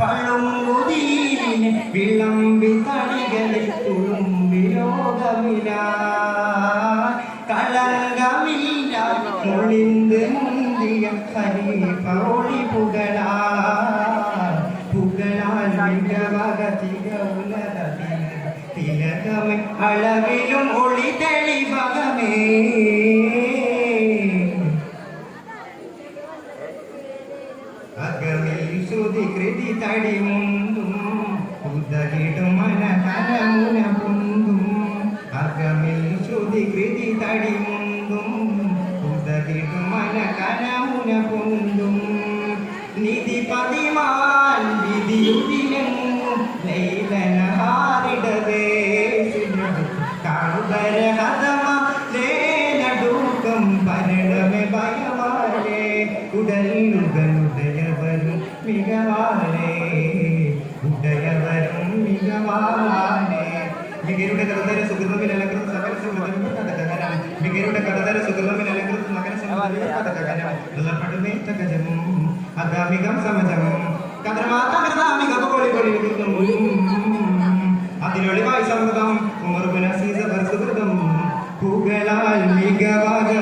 പകലൊളി വിളമ്പി തടികളിൽ തുളുമ്പി കളങ്കമില്ല മുന്തിയ ഒളി പുകളാ. പുകളാൽ അളവിലും ഒളി തെളിവകമേ അകമിൽ ശ്രുതി കൃതി തടി മുന്തും ഉദകിടും മന കലമുന പൊന്തും അകമിൽ ശ്രുതി തടി മുന്തും ഉദകിടും മന കലമുന പൊന്തും നിധി ഉടലുകളുടയവരും മികവാലേ ഉടയവരും മികവാലേ മികരുടെ കടതര സുഗതമിൽ അലങ്കൃത സകല സുഗതമിൽ കടകരം മികരുടെ കടതര സുഗതമിൽ അലങ്കൃത സുഗതമിൽ കടകരം ഉള്ളപ്പെടുമേ തകജം അഗാമികം സമജം കദ്രമാതകൃതാമിക കോളി കോളി അതിലൊളിവായി സമൃതം ഉമർബുന സീസ പരിസുകൃതം പുകളാൽ മികവാക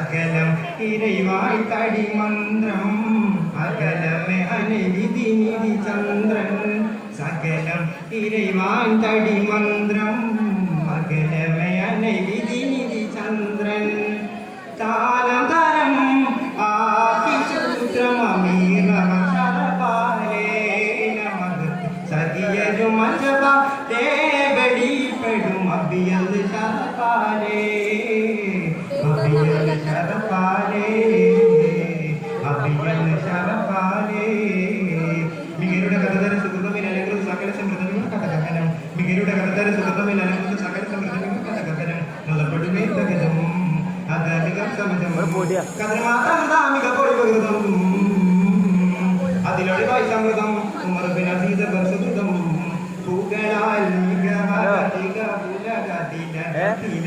സകലം ഇരവായി തടി മന്ത്രം. അകലമേ അനവിധി നിധി ചന്ദ്രൻ. സകലം ഇരവായി തടി മന്ത്രം. അകലമേ അനവിധി നിധി ചന്ദ്രൻ. താലം തരം ആക്കി സൂത്രമീറമ ശരപാലേ നമകത്ത് സഖിയരും മജബ തേവടിപ്പെടും ശരപാലേ. കഥതര സുഗതമിൽ അലങ്കൃത സകല കഥകഥനം നുള്ളപ്പെടുമേ തകജം അധികം സമജം കഥമാതാമിക പൊടി പകൃതം അതിലൊളിവായി സമൃദ്ധം ഉമർബിൻ അസീത ബർസുദം പൂകളാൽ തിലകമേ അളവിലും